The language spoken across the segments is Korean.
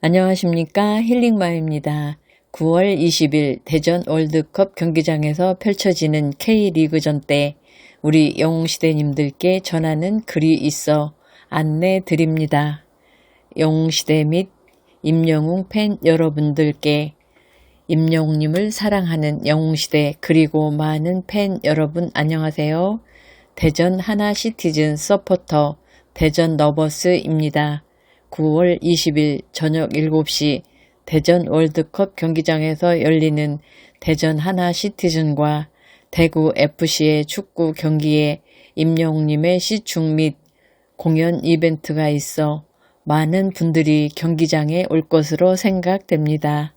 안녕하십니까 힐링마입니다. 9월 20일 대전 월드컵 경기장에서 펼쳐지는 K리그전 때 우리 영웅시대님들께 전하는 글이 있어 안내 드립니다. 영웅시대 및 임영웅 팬 여러분들께 임영웅님을 사랑하는 영웅시대 그리고 많은 팬 여러분 안녕하세요. 대전 하나시티즌 서포터 대전 너버스입니다. 9월 20일 저녁 7시 대전 월드컵 경기장에서 열리는 대전 하나 시티즌과 대구 FC의 축구 경기에 임영웅님의 시축 및 공연 이벤트가 있어 많은 분들이 경기장에 올 것으로 생각됩니다.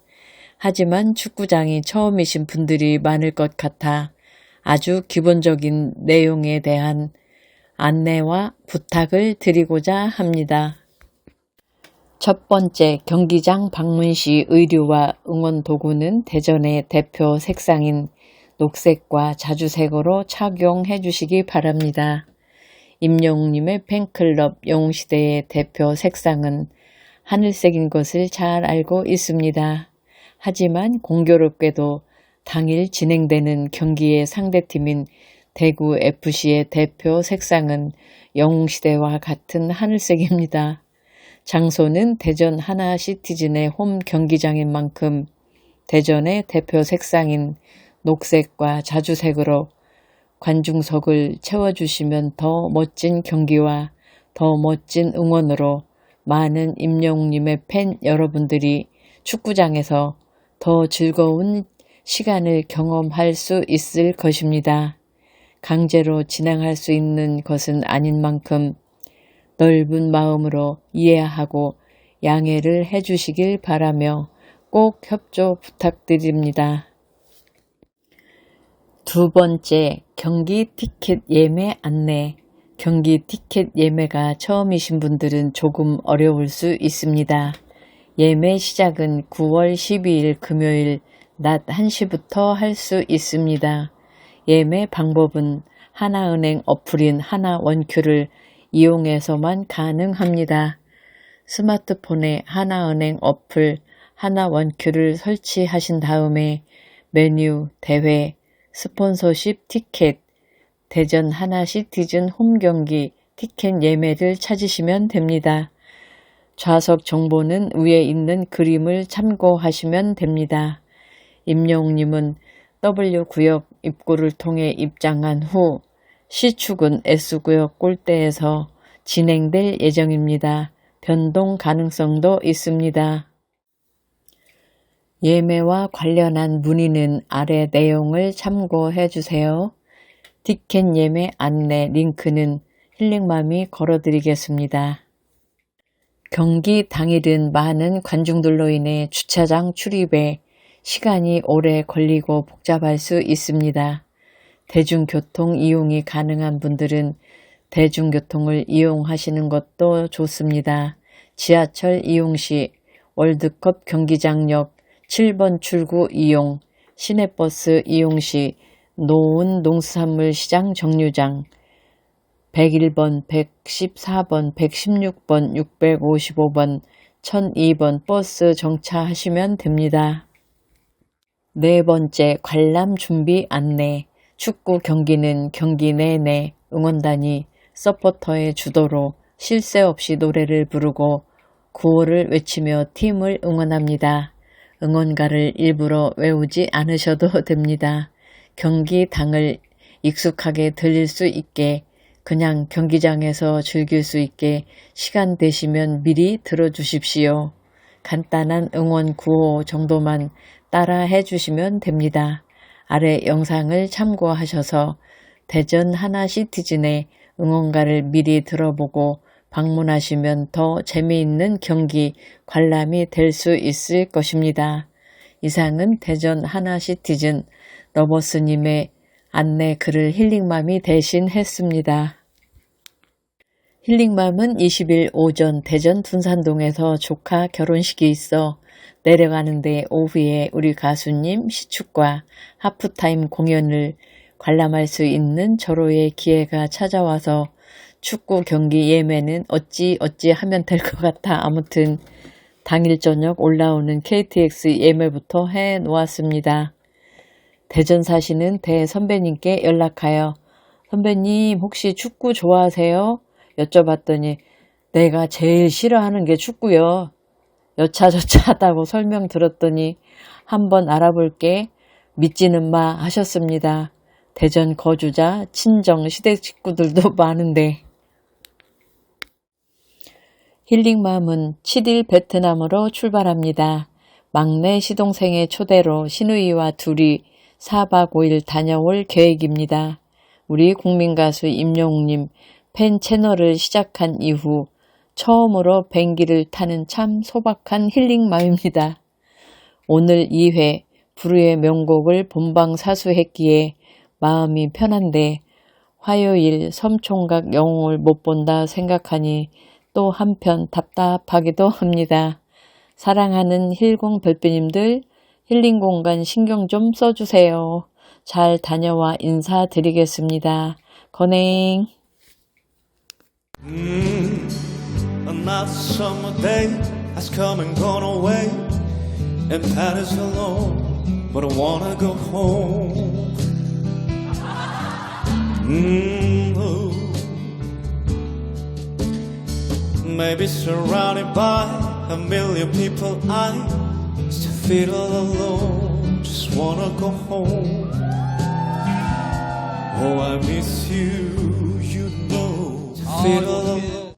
하지만 축구장이 처음이신 분들이 많을 것 같아 아주 기본적인 내용에 대한 안내와 부탁을 드리고자 합니다. 첫 번째 경기장 방문 시 의류와 응원 도구는 대전의 대표 색상인 녹색과 자주색으로 착용해 주시기 바랍니다. 임영웅님의 팬클럽 영웅시대의 대표 색상은 하늘색인 것을 잘 알고 있습니다. 하지만 공교롭게도 당일 진행되는 경기의 상대팀인 대구 FC의 대표 색상은 영웅시대와 같은 하늘색입니다. 장소는 대전 하나시티즌의 홈 경기장인 만큼 대전의 대표 색상인 녹색과 자주색으로 관중석을 채워주시면 더 멋진 경기와 더 멋진 응원으로 많은 임영웅님의 팬 여러분들이 축구장에서 더 즐거운 시간을 경험할 수 있을 것입니다. 강제로 진행할 수 있는 것은 아닌 만큼 넓은 마음으로 이해하고 양해를 해주시길 바라며 꼭 협조 부탁드립니다. 두 번째, 경기 티켓 예매 안내. 경기 티켓 예매가 처음이신 분들은 조금 어려울 수 있습니다. 예매 시작은 9월 12일 금요일 낮 1시부터 할 수 있습니다. 예매 방법은 하나은행 어플인 하나원큐를 이용해서만 가능합니다. 스마트폰에 하나은행 어플 하나원큐를 설치하신 다음에 메뉴, 대회, 스폰서십 티켓, 대전 하나시티즌 홈경기 티켓 예매를 찾으시면 됩니다. 좌석 정보는 위에 있는 그림을 참고하시면 됩니다. 임영웅님은 W구역 입구를 통해 입장한 후 C축은 S구역 골대에서 진행될 예정입니다. 변동 가능성도 있습니다. 예매와 관련한 문의는 아래 내용을 참고해 주세요. 티켓 예매 안내 링크는 힐링맘이 걸어드리겠습니다. 경기 당일은 많은 관중들로 인해 주차장 출입에 시간이 오래 걸리고 복잡할 수 있습니다. 대중교통 이용이 가능한 분들은 대중교통을 이용하시는 것도 좋습니다. 지하철 이용 시 월드컵 경기장역 7번 출구 이용, 시내버스 이용 시 노은 농수산물 시장 정류장 101번, 114번, 116번, 655번, 1002번 버스 정차하시면 됩니다. 네 번째 관람 준비 안내 축구 경기는 경기 내내 응원단이 서포터의 주도로 쉴 새 없이 노래를 부르고 구호를 외치며 팀을 응원합니다. 응원가를 일부러 외우지 않으셔도 됩니다. 경기 당을 익숙하게 들릴 수 있게 그냥 경기장에서 즐길 수 있게 시간 되시면 미리 들어주십시오. 간단한 응원 구호 정도만 따라 해주시면 됩니다. 아래 영상을 참고하셔서 대전 하나시티즌의 응원가를 미리 들어보고 방문하시면 더 재미있는 경기 관람이 될 수 있을 것입니다. 이상은 대전 하나시티즌 러버스님의 안내 글을 힐링맘이 대신 했습니다. 힐링맘은 20일 오전 대전 둔산동에서 조카 결혼식이 있어 내려가는데 오후에 우리 가수님 시축과 하프타임 공연을 관람할 수 있는 절호의 기회가 찾아와서 축구 경기 예매는 어찌 어찌 하면 될 것 같아 아무튼 당일 저녁 올라오는 KTX 예매부터 해 놓았습니다. 대전 사시는 대 선배님께 연락하여 선배님 혹시 축구 좋아하세요? 여쭤봤더니 내가 제일 싫어하는 게 축구요. 여차저차 하다고 설명 들었더니 한번 알아볼게 믿지는 마 하셨습니다. 대전 거주자 친정 시댁 식구들도 많은데 힐링맘은 7일 베트남으로 출발합니다. 막내 시동생의 초대로 시누이와 둘이 4박 5일 다녀올 계획입니다. 우리 국민가수 임영웅님 팬 채널을 시작한 이후 처음으로 뱅기를 타는 참 소박한 힐링맘입니다. 오늘 2회 불후의 명곡을 본방 사수했기에 마음이 편한데 화요일 섬총각 영웅을 못 본다 생각하니 또 한편 답답하기도 합니다. 사랑하는 힐공 별빛님들 힐링 공간 신경 좀 써주세요. 잘 다녀와 인사드리겠습니다. 건행. Mm, another summer day has come and gone away, and Paris alone, but I wanna go home. Mm, oh. Maybe surrounded by a million people, I still feel alone. Just wanna go home. Oh, I miss you feel.